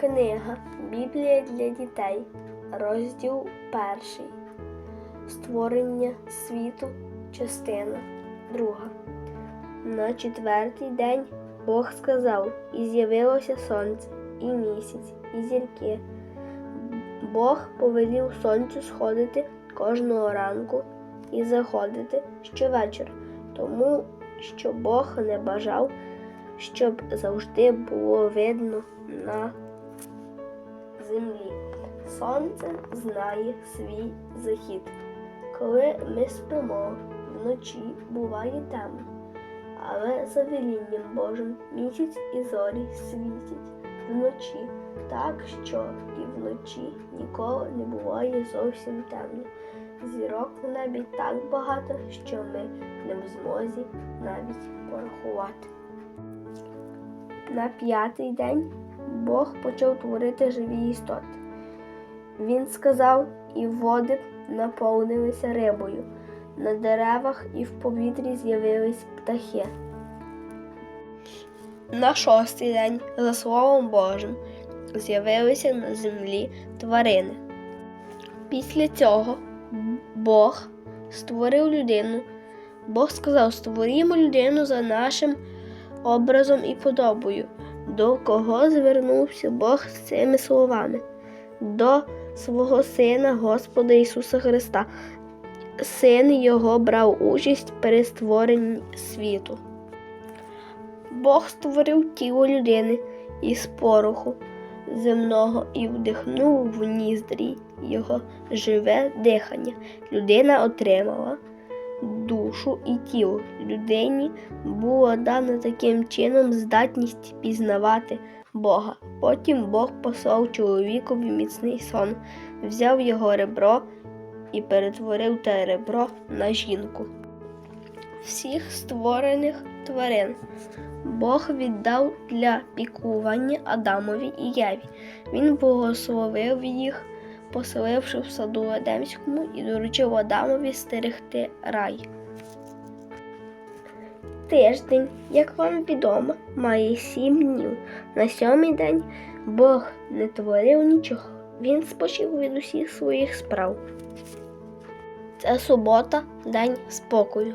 Книга Біблія для дітей, розділ перший. Створення світу, частина друга. На четвертий день Бог сказав, і з'явилося сонце, і місяць, і зірки. Бог повелів сонцю сходити кожного ранку і заходити щовечора, тому що Бог не бажав, щоб завжди було видно на землі. Сонце знає свій захід. Коли ми спимо, вночі буває темно, але за велінням Божим місяць і зорі світять вночі, так що і вночі ніколи не буває зовсім темно. Зірок на небі так багато, що ми не в змозі навіть порахувати. На п'ятий день Бог почав творити живі істоти. Він сказав, і води наповнилися рибою, на деревах і в повітрі з'явились птахи. На шостий день, за Словом Божим, з'явилися на землі тварини. Після цього Бог створив людину. Бог сказав: створімо людину за нашим образом і подобою. До кого звернувся Бог з цими словами? До свого Сина Господа Ісуса Христа. Син Його брав участь в перестворенні світу. Бог створив тіло людини із пороху земного і вдихнув в ніздрі його живе дихання. Людина отримала душу і тіло. Людині було дано таким чином здатність пізнавати Бога. Потім Бог послав чоловікові міцний сон, взяв його ребро і перетворив те ребро на жінку. Всіх створених тварин Бог віддав для піклування Адамові і Єві. Він благословив їх, поселивши в саду Едемському і доручив Адамові стерегти рай. Тиждень, як вам відомо, має сім днів. На сьомий день Бог не творив нічого. Він спочив від усіх своїх справ. Це субота, день спокою.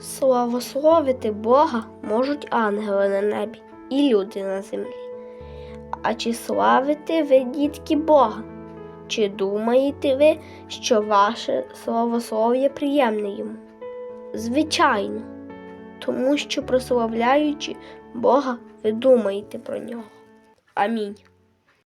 Славословити Бога можуть ангели на небі і люди на землі. А чи славите ви, дітки Бога? Чи думаєте ви, що ваше славослов'я приємне йому? Звичайно, тому що прославляючи Бога, ви думаєте про нього. Амінь.